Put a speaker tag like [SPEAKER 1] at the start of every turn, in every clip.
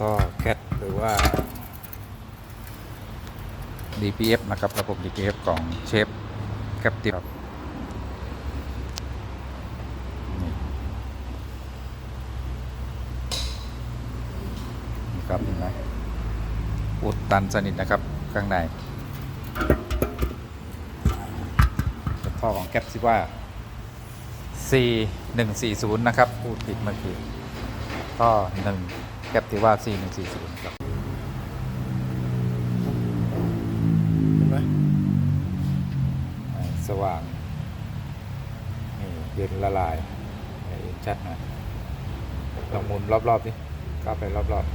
[SPEAKER 1] ท่อแคทหรือว่า DPF นะครับระบบ DPF ของเชฟแคปติครับนี่ครับเห็นไหมอุดตันสนิทนะครับข้างในท่อของแคปซิว่า C140 นะครับพูดผิดเมื่อกี้ท่อ1 แคปติว่า C140 ครับ
[SPEAKER 2] เห็นไหม
[SPEAKER 1] อ่าสว่าง นี่เย็นละลายเห็นชัดนะลองหมุนรอบๆดิก้าวไปรอบ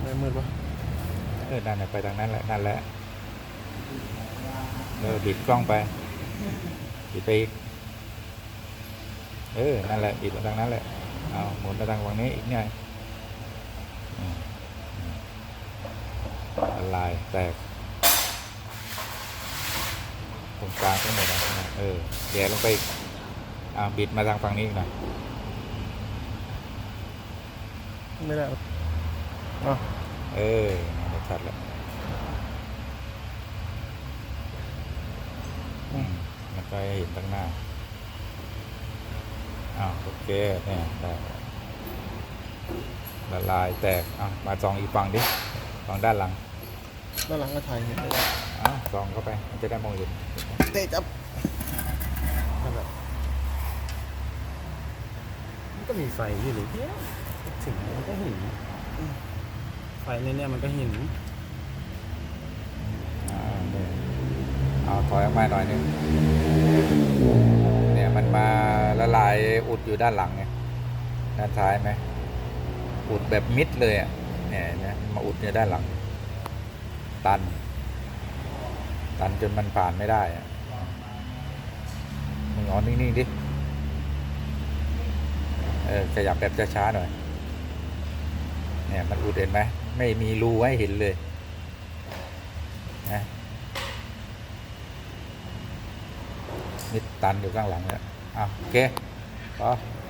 [SPEAKER 2] ไม่มืดปะ
[SPEAKER 1] ๆเออนั่นน่ะไปทางนั้นแหละ นั่นแหละเออบิดกล้องไปบิดไปอีก เออ นั่นแหละ บิดมาทางนั้นแหละ เอาหมุนมาทางฝั่งนี้อีกหน่อยอืมอืมละลายแตกตรงกลางทั้งหมดนะเออแย่ลงไปอีกอ่าบิดมาทางฝั่งนี้อีกหน่อย
[SPEAKER 2] ไม่ได้อะ
[SPEAKER 1] เออนั่นแหละชัดแล้วอืมมันก็ให้เห็นตั้งหน้า อ้าวโอเคเนี่ยได้ละลายแตกอ้าวมาซองอีกฝั่งดิฝั่งด้านหลัง
[SPEAKER 2] ด้านหลังก็ถ่ายเห็นไม่ได้
[SPEAKER 1] อ้าวซองเข้าไปมันจะได้มองเห็น
[SPEAKER 2] เตะจับนั่นแหละมันก็มีไฟอยู่เลยถึงมันก็เห็นอืมไฟในเนี้ยมันก็เห็น
[SPEAKER 1] อ่าเนี่ยเอาถอยออกมาหน่อยนึง อุดอยู่ด้านหลังไงด้านซ้ายไหมอุดแบบมิดเลยอะเนี่ยนะมาอุดเนี่ยด้านหลัง ตัน ตันจนมันผ่านไม่ได้อะมึงนอนนิ่งๆดิเออขยับแบบช้าๆหน่อยเนี่ยมันอุดเห็นไหมไม่มีรูให้เห็นเลยนะมิดตันอยู่ข้างหลังเนี่ยอะโอเค พอ